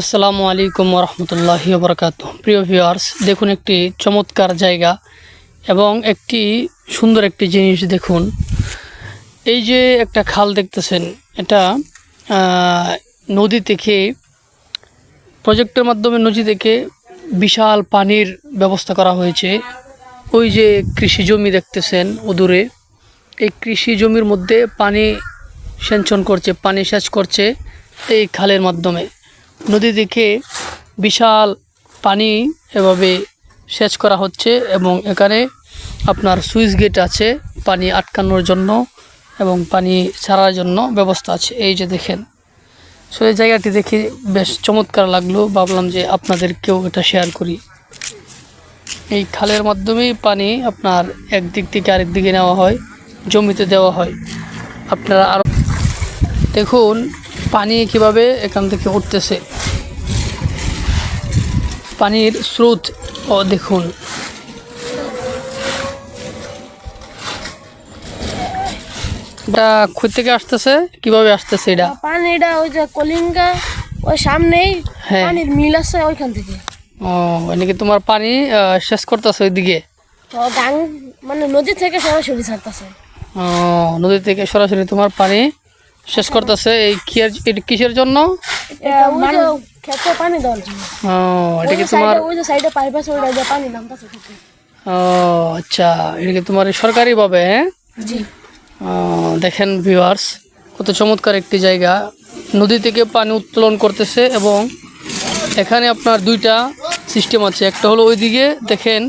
আসসালামু আলাইকুম রহমতুল্লাহ বরকাত প্রিয় ভিউয়ার্স দেখুন একটি চমৎকার জায়গা এবং একটি সুন্দর একটি জিনিস দেখুন। এই যে একটা খাল দেখতেছেন, এটা নদী থেকে প্রজেক্টের মাধ্যমে নদী থেকে বিশাল পানির ব্যবস্থা করা হয়েছে। ওই যে কৃষি জমি দেখতেছেন অদূরে এই কৃষি জমির মধ্যে পানি সেঞ্চন করছে, পানি সেচ করছে এই খালের মাধ্যমে। নদী থেকে বিশাল পানি এভাবে সেচ করা হচ্ছে এবং এখানে আপনার সুইচ গেট আছে, পানি আটকানোর জন্য এবং পানি ছাড়ার জন্য ব্যবস্থা আছে। এই যে দেখেন। সো এই জায়গাটি দেখে বেশ চমৎকার লাগল। ভাবলাম যে আপনাদেরকেও এটা শেয়ার করি। এই খালের মাধ্যমেই পানি আপনার একদিক থেকে আরেক দিকে নেওয়া হয়, জমিতে দেওয়া হয়। আপনারা আরও দেখুন পানি কীভাবে এখান থেকে উঠতেছে? পানির স্রোত ও দেখুন। এটা কই থেকে আসতেছে? কীভাবে আসতেছে এটা? পানিটা ওই যে কলিঙ্গা ওই সামনেই হ্যাঁ। পানির মিল আছে ওইখান থেকে। ও এনেকে তোমার পানি শেষ করতেছে ওইদিকে? মানে নদী থেকে সরাসরি ছাড়তেছে। ও নদী থেকে সরাসরি তোমার পানি শেষ করতেছে এই এটা কিসের জন্য? ও এটা কি তোমার ও আচ্ছা এটা কি তোমার সরকারিভাবে হ্যাঁ? দেখেন ভিউয়ার্স কত চমৎকার একটি জায়গা। নদী থেকে পানি উত্তোলন করতেছে এবং এখানে আপনার দুইটা সিস্টেম আছে। একটা হলো ওইদিকে দেখেন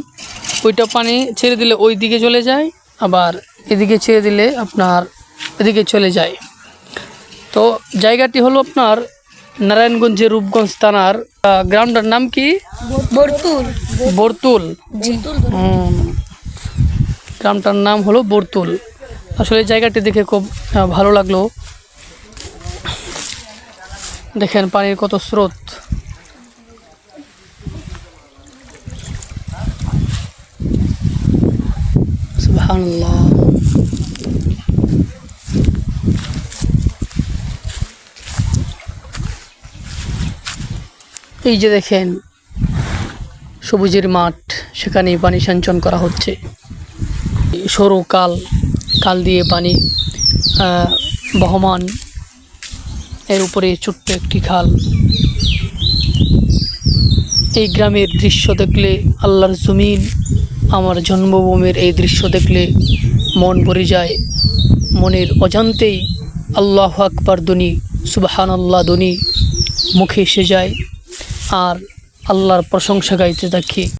ওইটা পানি ছেড়ে দিলে ওই দিকে চলে যায় আবার এদিকে ছেড়ে দিলে আপনার এদিকে চলে যায়। তো জায়গাটি হলো আপনার নারায়ণগঞ্জের রূপগঞ্জ থানার গ্রামটার নাম কি? বর্তুল। বর্তুল। গ্রামটার নাম হলো বর্তুল। আসলে জায়গাটি দেখে খুব ভালো লাগল। দেখেন পানির কত স্রোত। সুবহানাল্লাহ। এই যে দেখেন, সবুজের মাঠ সেখানে পানি সঞ্চন করা হচ্ছে। সরু কাল কাল দিয়ে পানি বহমান। এর উপরে ছোট্ট একটি খাল। এই গ্রামের দৃশ্য দেখলে আল্লাহর জমিন, আমার জন্মভূমির এই দৃশ্য দেখলে মন ভরে যায়। মনের অজান্তেই আল্লাহ আকবর ধ্বনি সুবাহান আল্লাহ ধ্বনি মুখে এসে যায়। আর আল্লাহর প্রশংসা গাইতে থাকি।